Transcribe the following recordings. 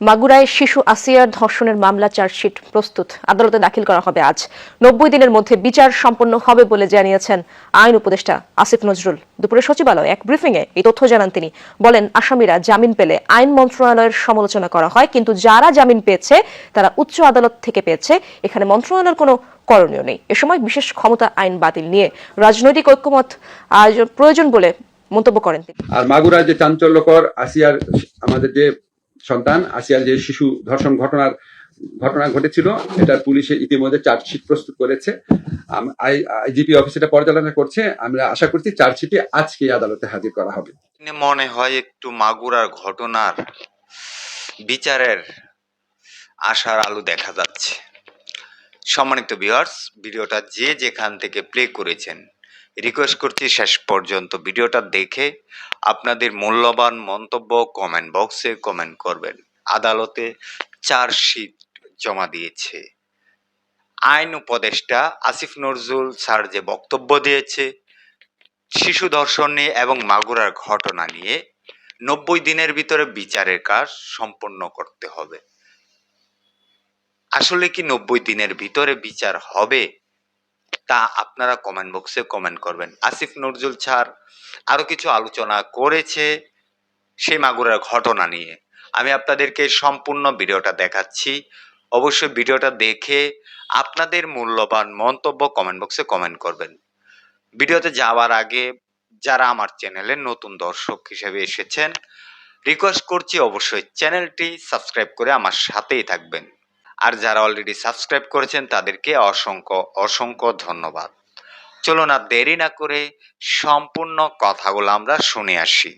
মাগুরায় শিশু আসিয়ার ধর্ষণের মামলা চার্জশিট প্রস্তুত। আদালতে দাখিল করা হবে আজ। নব্বই দিনের মধ্যে বিচার সম্পন্ন হবে বলে জানিয়েছেন আইন উপদেষ্টা আসিফ নজরুল। দুপুরে সচিবালয়ে এক ব্রিফিংয়ে এই তথ্য জানান তিনি। বলেন, আসামিরা জামিন পেলে আইন মন্ত্রণালয়ের সমালোচনা করা হয়, কিন্তু যারা জামিন পেয়েছে, তারা উচ্চ আদালত থেকে পেয়েছে। এখানে মন্ত্রণালয়ের কোনো করণীয় নেই। এ সময় বিশেষ ক্ষমতা আইন বাতিল নিয়ে রাজনৈতিক ঐক্যমত প্রয়োজন বলে মন্তব্য করেন তিনি। আর মাগুরায় যে চাঞ্চল্যকর আসিয়ার আমাদের যে সন্তান আসিয়ার যে শিশু ধর্ষণ ঘটনার, ঘটনা ঘটেছিল, এটা পুলিশে ইতিমধ্যে চার্জশিট প্রস্তুত করেছে। আইজিপি অফিস এটা পর্যালোচনা করছে। আমরা আশা করছি চার্জশিটে আজকে আদালতে হাজির করা হবে। মনে হয় একটু মাগুরার ঘটনার বিচারের আশার আলো দেখা যাচ্ছে। সম্মানিত ভিউয়ার্স ভিডিওটা যে যেখান থেকে প্লে করেছেন রিকোয়েস্ট করছি শেষ পর্যন্ত ভিডিওটা দেখে আপনাদের মূল্যবান মন্তব্য কমেন্ট বক্সে কমেন্ট করবেন। আদালতে চার্জশিট জমা দিয়েছে। আইন উপদেষ্টা আসিফ নজরুল স্যার যে বক্তব্য দিয়েছে, শিশু ধর্ষণ নিয়ে এবং মাগুরার ঘটনা নিয়ে নব্বই দিনের ভিতরে বিচারের কাজ সম্পন্ন করতে হবে। আসলে কি নব্বই দিনের ভিতরে বিচার হবে? তা আপনারা কমেন্ট বক্সে কমেন্ট করবেন। আসিফ নজরুল স্যার আরও কিছু আলোচনা করেছে সেই মাগুরার ঘটনা নিয়ে। আমি আপনাদেরকে সম্পূর্ণ ভিডিওটা দেখাচ্ছি। অবশ্যই ভিডিওটা দেখে আপনাদের মূল্যবান মন্তব্য কমেন্ট বক্সে কমেন্ট করবেন। ভিডিওতে যাওয়ার আগে যারা আমার চ্যানেলে নতুন দর্শক হিসেবে এসেছেন রিকোয়েস্ট করছি অবশ্যই চ্যানেলটি সাবস্ক্রাইব করে আমার সাথেই থাকবেন। আর যারা অলরেডি সাবস্ক্রাইব করেছেন, তাদেরকে অসংখ্য অসংখ্য ধন্যবাদ। চলুন আর দেরি না করে সম্পূর্ণ কথাগুলো আমরা শুনে আসি।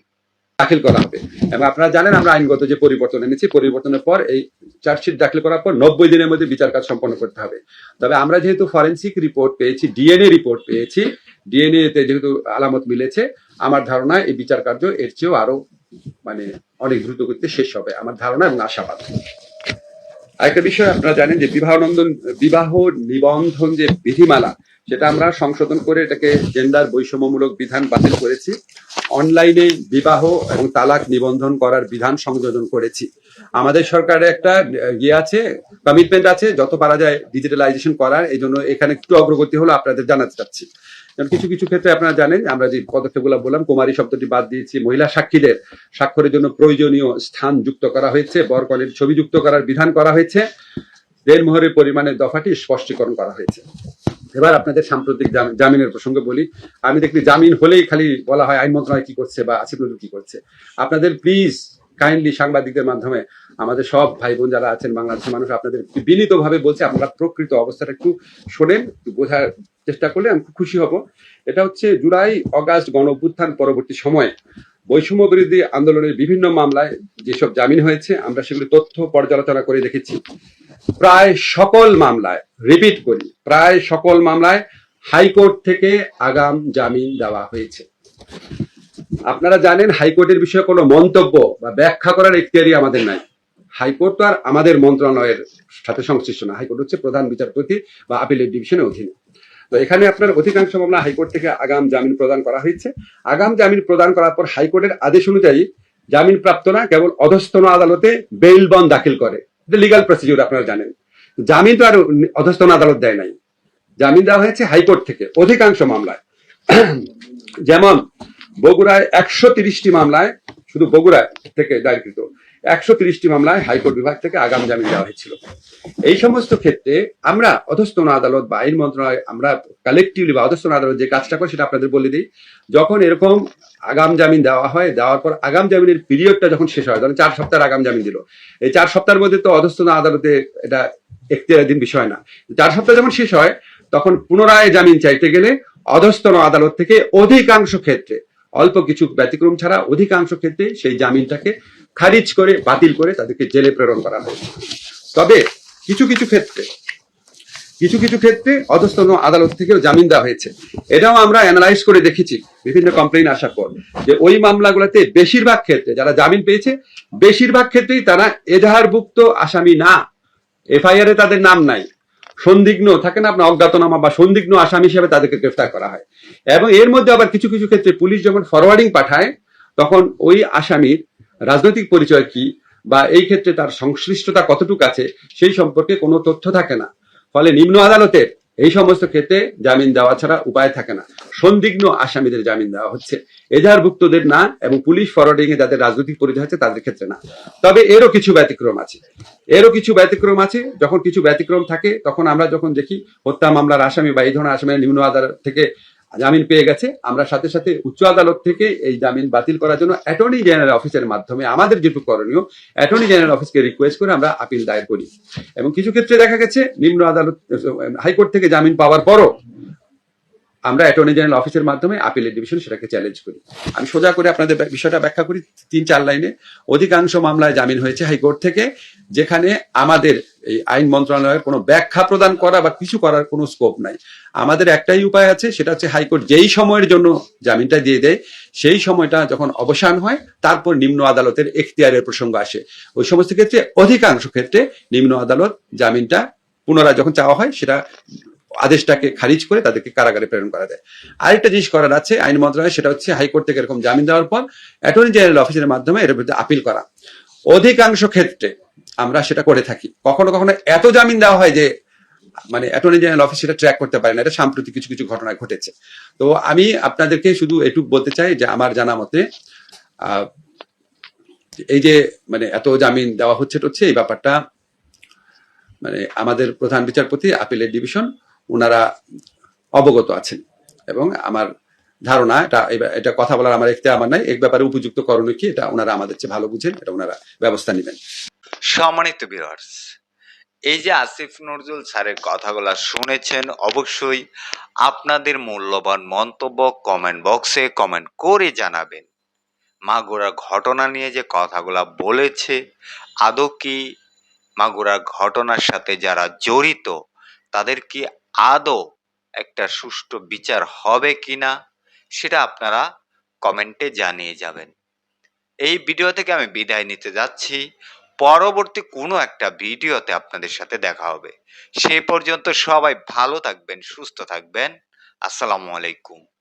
দাখিল করা হবে। এবং আপনারা জানেন, আমরা আইনগত যে পরিবর্তন এনেছি, পরিবর্তনের পর এই চার্জশিট দাখিল করার পর নব্বই দিনের মধ্যে বিচার কাজ সম্পন্ন করতে হবে। তবে আমরা যেহেতু ফরেন্সিক রিপোর্ট পেয়েছি ডিএনএ রিপোর্ট পেয়েছি ডিএনএ তে যেহেতু আলামত মিলেছে, আমার ধারণা এই বিচার কার্য এর চেয়েও আরও মানে অনেক দ্রুত করতে শেষ হবে। আমার ধারণা এবং আশাবাদ। আরেকটা বিষয়, আপনারা জানেন যে বিবাহ নন্দন বিবাহ নিবন্ধন যে বিধিমালা, সেটা আমরা সংশোধন করে এটাকে জেন্ডার বৈষম্যমূলক বিধান বাতিল করেছি। অনলাইনে বিবাহ এবং তালাক নিবন্ধন করার বিধান সংযোজন করেছি। আমাদের সরকারের একটা ইয়ে আছে কমিটমেন্ট আছে, যত পারা যায় ডিজিটালাইজেশন করার, এই জন্য এখানে একটু অগ্রগতি হলো, আপনাদের জানাতে চাচ্ছি। কারণ কিছু কিছু ক্ষেত্রে আপনারা জানেন, আমরা যে পদক্ষেপগুলো বললাম, কুমারী শব্দটি বাদ দিয়েছি, মহিলা সাক্ষীদের স্বাক্ষরের জন্য প্রয়োজনীয় স্থান যুক্ত করা হয়েছে বরকনের ছবি যুক্ত করার বিধান করা হয়েছে দেড়মোহরের পরিমাণের দফাটি স্পষ্টীকরণ করা হয়েছে। এবার আপনাদের সাম্প্রতিক জামিনের প্রসঙ্গে বলি। আমি দেখি জামিন হলেই খালি বলা হয় আইন মন্ত্রণালয় কি করছে বা আসিফ নজরুল কি করছে। আপনাদের প্লিজ কাইন্ডলি সাংবাদিকদের মাধ্যমে আমাদের সব ভাই বোন যারা আছেন বাংলাদেশের মানুষ, আপনাদের বিনীত ভাবে বলছে, আপনারা প্রকৃত অবস্থাটা একটু শোনেন বোঝার চেষ্টা করলে আমি খুব খুশি হব। এটা হচ্ছে জুলাই অগাস্ট গণ অভ্যুত্থান পরবর্তী সময়ে বৈষম্য বিরোধী আন্দোলনের বিভিন্ন মামলায় যেসব জামিন হয়েছে, আমরা সেগুলি তথ্য পর্যালোচনা করে দেখেছি। প্রায় সকল মামলায় রিপিট করি, প্রায় সকল মামলায় হাইকোর্ট থেকে আগাম জামিন দেওয়া হয়েছে। আপনারা জানেন হাইকোর্টের বিষয়ে কোনো মন্তব্য বা ব্যাখ্যা করার ইখতিয়ারই আমাদের নাই। হাইকোর্ট তো আর আমাদের মন্ত্রণালয়ের সাথে সংশ্লিষ্ট না। হাইকোর্ট হচ্ছে প্রধান বিচারপতি বা আপিলের ডিভিশনের অধীনে। তো এখানে আপনার অধিকাংশ মামলা হাইকোর্ট থেকে আগাম জামিন প্রদান করা হয়েছে। আগাম জামিন প্রদান করার পর হাইকোর্টের আদেশ অনুযায়ী জামিন প্রাপ্ত না, কেবল অধস্তন আদালতে বেইল বন্ড দাখিল করে। লিগাল প্রসিডিউর আপনারা জানেন। জামিন তো আর অধস্তন আদালত দেয় নাই। জামিন দেওয়া হয়েছে হাইকোর্ট থেকে অধিকাংশ মামলায়। যেমন বগুড়ায় একশো তিরিশটি মামলায়, শুধু বগুড়ায় থেকে দায়েরকৃত। একশো তিরিশটি মামলায় হাইকোর্ট বিভাগ থেকে আগাম জামিন দেওয়া হয়েছিল। এই সমস্ত ক্ষেত্রে আমরা অধস্তন আদালত বা আইন মন্ত্রণালয়, আমরা কালেকটিভলি বা অধস্তন আদালত যে কাজটা করে সেটা আপনাদের বলে দিই। যখন এরকম আগাম জামিন দেওয়া হয়, দেওয়ার পর আগাম জামিনের পিরিয়ডটা যখন শেষ হয় ধরেন চার সপ্তাহের আগাম জামিন দিল। এই চার সপ্তাহের মধ্যে তো অধস্তন আদালতে এটা এখতিয়ারাধীন বিষয় না। চার সপ্তাহ যখন শেষ হয়, তখন পুনরায় জামিন চাইতে গেলে অধস্তন আদালত থেকে অধিকাংশ ক্ষেত্রে, অল্প কিছু ব্যতিক্রম ছাড়া অধিকাংশ ক্ষেত্রে সেই জামিনটাকে খারিজ করে, বাতিল করে তাদেরকে জেলে প্রেরণ করা হয়। তবে কিছু কিছু ক্ষেত্রে, কিছু কিছু ক্ষেত্রে অধস্তন আদালত থেকেও জামিন দেওয়া হয়েছে। এটাও আমরা অ্যানালাইজ করে দেখেছি, বিভিন্ন কমপ্লেইন আসার পর। যে ওই মামলাগুলোতে বেশিরভাগ ক্ষেত্রে যারা জামিন পেয়েছে, বেশিরভাগ ক্ষেত্রেই তারা এজাহারভুক্ত আসামি না। এফআইআর এ তাদের নাম নাই। সন্দিগ্ন, থাকে না আপনার অজ্ঞাতনামা বা সন্দিগ্ন আসামি হিসেবে তাদেরকে গ্রেফতার করা হয়। এবং এর মধ্যে আবার কিছু কিছু ক্ষেত্রে পুলিশ যখন ফরওয়ার্ডিং পাঠায়, তখন ওই আসামির রাজনৈতিক পরিচয় কি বা এই ক্ষেত্রে তার সংশ্লিষ্টতা কতটুকু আছে সেই সম্পর্কে কোনো তথ্য থাকে না। ফলে নিম্ন আদালতের এই সমস্ত ক্ষেত্রে জামিন দেওয়া ছাড়া উপায় থাকে না। সন্দিগ্ন আসামিদের জামিন দেওয়া হচ্ছে। এজাহারভুক্তদের না এবং পুলিশ ফরওয়ার্ডিং এ যাদের রাজনৈতিক পরিচয় আছে তাদের ক্ষেত্রে না। তবে এরও কিছু ব্যতিক্রম আছে। এরও কিছু ব্যতিক্রম আছে। যখন কিছু ব্যতিক্রম থাকে, তখন আমরা যখন দেখি হত্যা মামলার আসামি বা এই ধরনের আসামি নিম্ন আদালত থেকে জামিন পেয়ে গেছে। আমরা সাথে সাথে উচ্চ আদালত থেকে এই জামিন বাতিল করার জন্য অ্যাটর্নি জেনারেল অফিসের মাধ্যমে আমাদের যেটুকু করণীয়, অ্যাটর্নি জেনারেল অফিসকে রিকোয়েস্ট করে আমরা আপিল দায়ের করি। এবং কিছু ক্ষেত্রে দেখা গেছে, নিম্ন আদালত হাইকোর্ট থেকে জামিন পাওয়ার পরও আমরা অ্যাটর্নি জেনারেল অফিসের মাধ্যমে আপিলের ডিভিশন সেটাকে চ্যালেঞ্জ করি। আমি সোজা করে আপনাদের বিষয়টা ব্যাখ্যা করি তিন চার লাইনে। অধিকাংশ মামলায় জামিন হয়েছে হাইকোর্ট থেকে, যেখানে আমাদের এই আইন মন্ত্রণালয়ের কোনো ব্যাখ্যা প্রদান করা বা কিছু করার কোনো স্কোপ নাই। আমাদের একটাই উপায় আছে, সেটা হচ্ছে হাইকোর্ট যেই সময়ের জন্য জামিনটা দিয়ে দেয়, সেই সময়টা যখন অবসান হয়, তারপর নিম্ন আদালতের এখতিয়ারের প্রসঙ্গ আসে। ওই সমস্ত ক্ষেত্রে অধিকাংশ ক্ষেত্রে নিম্ন আদালত জামিনটা পুনরায় যখন চাওয়া হয়, সেটা আদেশটাকে খারিজ করে তাদেরকে কারাগারে প্রেরণ করা যায়। আরেকটা জিনিস করার আছে আইন মন্ত্রণালয়, সেটা হচ্ছে হাইকোর্ট থেকে এরকম জামিন দেওয়ার পর অ্যাটর্নি জেনারেল অফিসের মাধ্যমে এর বিরুদ্ধে আপিল করা। অধিকাংশ ক্ষেত্রে আমরা সেটা করে থাকি। কখনো কখনো এত জামিন দেওয়া হয় যে মানে অ্যাটর্নি জেনারেল অফিস সেটা ট্র্যাক করতে পারে না। এটা সাম্প্রতিক কিছু কিছু ঘটনা ঘটেছে। তো আমি আপনাদেরকে শুধু এটুকু বলতে চাই যে, আমার জানা মতে এই যে মানে এত জামিন দেওয়া হচ্ছে হচ্ছে এই ব্যাপারটা মানে আমাদের প্রধান বিচারপতি, আপিলের ডিভিশন ওনারা অবগত আছেন। এবং আমার ধারণা, এটা এটা কথা বলার আমার একতে আমার নাই, এক ব্যাপারে উপযুক্ত করণীয় কি, এটা ওনারা আমাদের চেয়ে ভালো বুঝেন, এটা ওনারা ব্যবস্থা নেবেন। সম্মানিত ভিউয়ার্স এই যে আসিফ নজরুল স্যারের কথাগুলো শুনেছেন, অবশ্যই আপনাদের মূল্যবান মন্তব্য কমেন্ট বক্সে কমেন্ট করে জানাবেন। মাগুরার ঘটনা নিয়ে যে কথাগুলো বলেছে, আদৌ কি মাগুরার ঘটনার সাথে যারা জড়িত, তাদের কি আদৌ একটা সুষ্ঠু বিচার হবে কি না সেটা আপনারা কমেন্টে জানিয়ে যাবেন। এই ভিডিও থেকে আমি বিদায় নিতে যাচ্ছি। পরবর্তী কোনো একটা ভিডিওতে আপনাদের সাথে দেখা হবে। সে পর্যন্ত সবাই ভালো থাকবেন, সুস্থ থাকবেন। আসসালামু আলাইকুম।